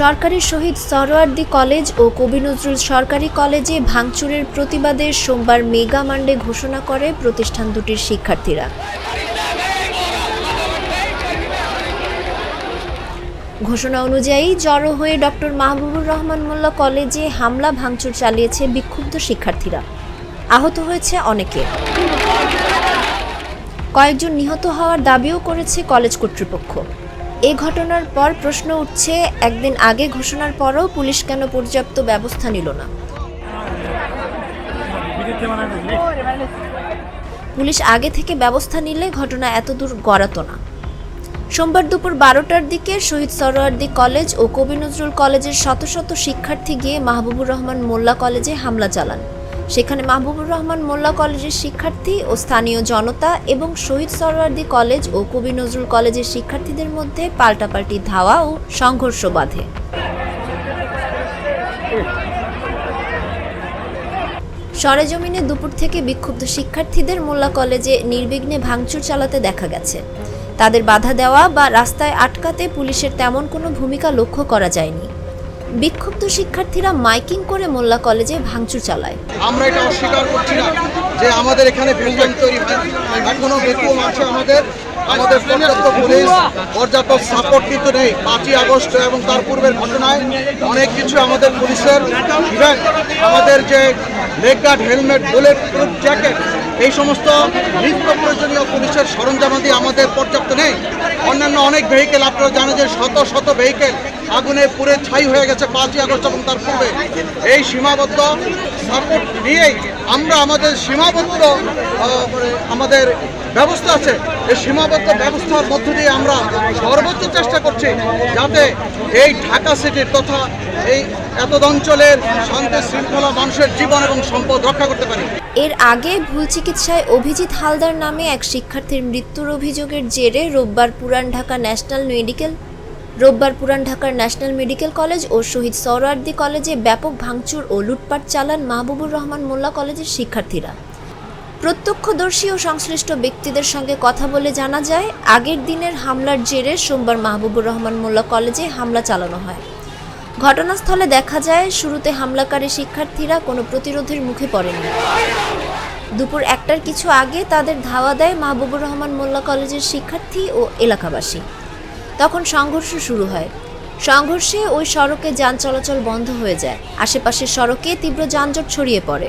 সরকারি শহীদ সরোয়ার্দি কলেজ ও কবি নজরুল সরকারি কলেজে ভাঙচুরের প্রতিবাদে সোমবার মেগা মান্ডে ঘোষণা করে প্রতিষ্ঠান দুটির শিক্ষার্থীরা। ঘোষণা অনুযায়ী জড়ো হয়ে ডক্টর মাহবুবুর রহমান মোল্লা কলেজে হামলা, ভাঙচুর চালিয়েছে বিক্ষুব্ধ শিক্ষার্থীরা। আহত হয়েছে অনেকে। কয়েকজন নিহত হওয়ার দাবিও করেছে কলেজ কর্তৃপক্ষ। এ ঘটনার পর প্রশ্ন উঠছে, একদিন আগে ঘোষণার পরও পুলিশ কেন পর্যাপ্ত ব্যবস্থা নিল না? পুলিশ আগে থেকে ব্যবস্থা নিলে ঘটনা এতদূর গড়াতো না। সোমবার দুপুর বারোটার দিকে শহীদ সরোয়ার্দি কলেজ ও কবি নজরুল কলেজের শত শত শিক্ষার্থী গিয়ে মাহবুবুর রহমান মোল্লা কলেজে হামলা চালান। সেখানে মাহবুবুর রহমান মোল্লা কলেজের শিক্ষার্থী ও স্থানীয় জনতা এবং শহীদ সরোয়ার্দি কলেজ ও কবি নজরুল কলেজের শিক্ষার্থীদের মধ্যে পাল্টাপাল্টি ধাওয়া ও সংঘর্ষ বাধে। সরেজমিনে দুপুর থেকে বিক্ষুব্ধ শিক্ষার্থীদের মোল্লা কলেজে নির্বিঘ্নে ভাঙচুর চালাতে দেখা গেছে। তাদের বাধা দেওয়া বা রাস্তায় আটকাতে পুলিশের তেমন কোনো ভূমিকা লক্ষ্য করা যায়নি। বিক্ষুব্ধ শিক্ষার্থীরা মাইকিং করে মোল্লা কলেজে ভাঙচুর চালায়। আমরা এটা অস্বীকার করছি না যে আমাদের এখানে বিল্ডিং তৈরি হয়। এখনও বেকুম আছে আমাদের। আমাদের পর্যাপ্ত পুলিশ, পর্যাপ্ত সাপোর্ট কিন্তু নেই। পাঁচই আগস্ট এবং তার পূর্বের ঘটনায় অনেক কিছু আমাদের পুলিশের আমাদের যে leg guard, helmet, bullet proof jacket, এই সমস্ত নিত্য প্রয়োজনীয় পুলিশের সরঞ্জামাদি আমাদের পর্যাপ্ত নেই। অন্যান্য অনেক ভেহিকেল আপনারা জানেন যে শত শত ভেহিকেল আগুনে পুড়ে ছাই হয়ে গেছে পাঁচই আগস্ট এবং তার পূর্বে। এই সীমাবদ্ধ সাপোর্ট নিয়েই আমরা আমাদের সীমাবদ্ধ আমাদের ব্যবস্থা আছে। এই সীমাবদ্ধ ব্যবস্থার মধ্য দিয়ে আমরা সর্বোচ্চ চেষ্টা করছি যাতে এই ঢাকা সিটির তথা এই এত অঞ্চলের শান্তি শৃঙ্খলা মানুষের জীবন এবং সম্পদ রক্ষা করতে পারি। এর আগে ভুল চিকিৎসায় অভিজিৎ হালদার নামে এক শিক্ষার্থীর মৃত্যুর অভিযোগের জেরে রোববার পুরান ঢাকা ন্যাশনাল মেডিকেল রোববার পুরান ঢাকার ন্যাশনাল মেডিকেল কলেজ ও শহীদ সৌরার্দি কলেজে ব্যাপক ভাঙচুর ও লুটপাট চালান মাহবুবুর রহমান মোল্লা কলেজের শিক্ষার্থীরা। প্রত্যক্ষদর্শী ও সংশ্লিষ্ট ব্যক্তিদের সঙ্গে কথা বলে জানা যায়, আগের দিনের হামলার জেরে সোমবার মাহবুবুর রহমান মোল্লা কলেজে হামলা চালানো হয়। ঘটনাস্থলে দেখা যায়, শুরুতে হামলাকারী শিক্ষার্থীরা কোনো প্রতিরোধের মুখে পড়েনি। দুপুর একটার কিছু আগে তাদের ধাওয়া দেয় মাহবুবুর রহমান মোল্লা কলেজের শিক্ষার্থী ও এলাকাবাসী। তখন সংঘর্ষ শুরু হয়। সংঘর্ষে ওই সড়কে যান চলাচল বন্ধ হয়ে যায়। আশেপাশের সড়কে তীব্র যানজট ছড়িয়ে পড়ে।